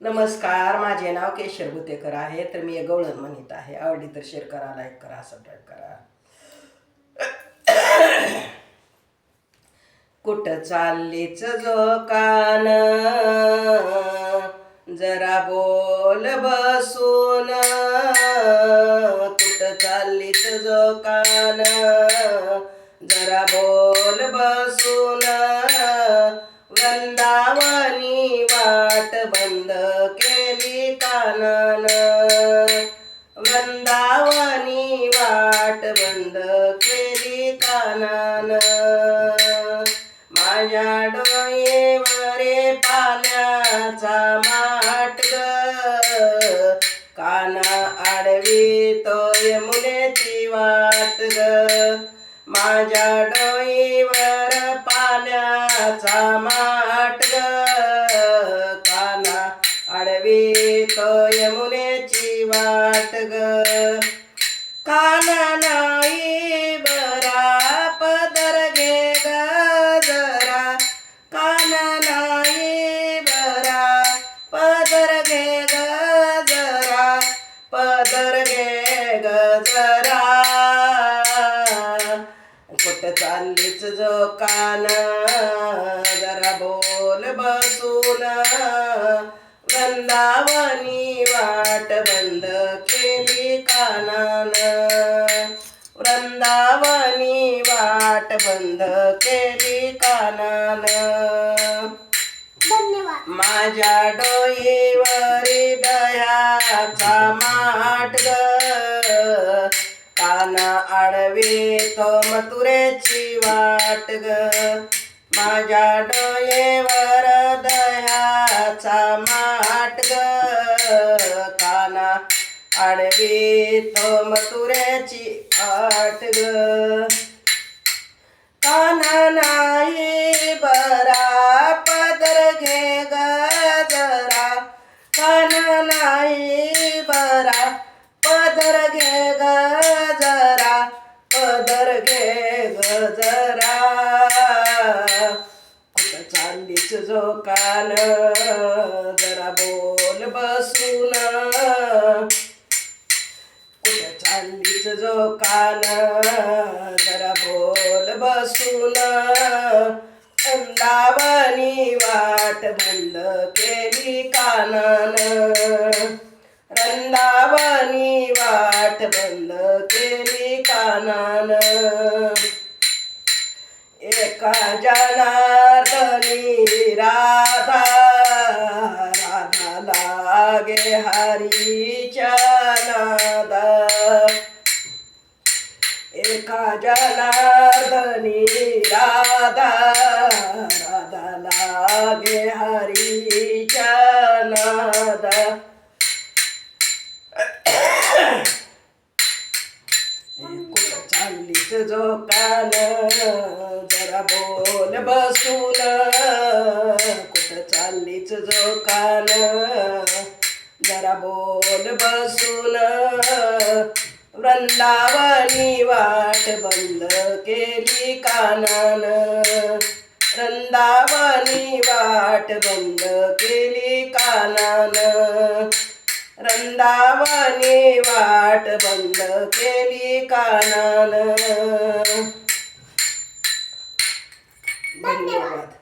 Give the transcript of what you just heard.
नमस्कार माझे नाव केशर गुतेकर आहे. तर मी एक गवळण म्हणत आहे. आवडी तर शेअर करा लाईक करा सबस्क्राईब करा. कुठं चाललीच जो कान जरा बोल बसून. कुठं चाललीच जो कान जरा बोल बसून. वृंदावनी वाट बंद केली कानन. वृंदावनी वाट बंद केली कानन. माझ्या डोळेवरे पाण्याचा माट ग. काना आडवी तो यमुनेची वाट ग. माझ्या डोईवर पाण्याचा माट ग. काना आडवी तो यमुनेची वाट ग. काना नाही बरा पदर घे जरा. काना नाही बरा पदर घे जरा. पदर घे जरा. चाललीच जो कान जरा बोल बसून. वृंदावनी वाट बंद केली कानान. वृंदावनी वाट बंद केली कानान. धन्यवाद. माझ्या डोईवरी दह्याचा माट ग. आडवे तो मथुरेची वाट ग. माझ्या डोळेवर दह्याचा माट ग. काना आडवी तो मथुरेची आट ग. काना नाही बरा पदर घे ग. जरा कुठं चाललीच जो कान जरा बोल बसून. कुठं चाललीच जो कान जरा बोल बसून. अंदावनी वाट बंद केली कानन. रंदावनी वाट बंद केली कानन. एका जनार्दनी राधा राधा लागे हरीच्या नादा. एका जनार्दनी राधा राधा लागे हरीच्या नादा. कुठं चाललीच जो काल जरा बोल बसून कुठं चाललीच जो काल जरा बोल बसून वृंदावनी वाट बंद केली कानान. वृंदावनी वाट बंद केली कानान. रंदावनी वाट बंद केली कानान. धन्यवाद.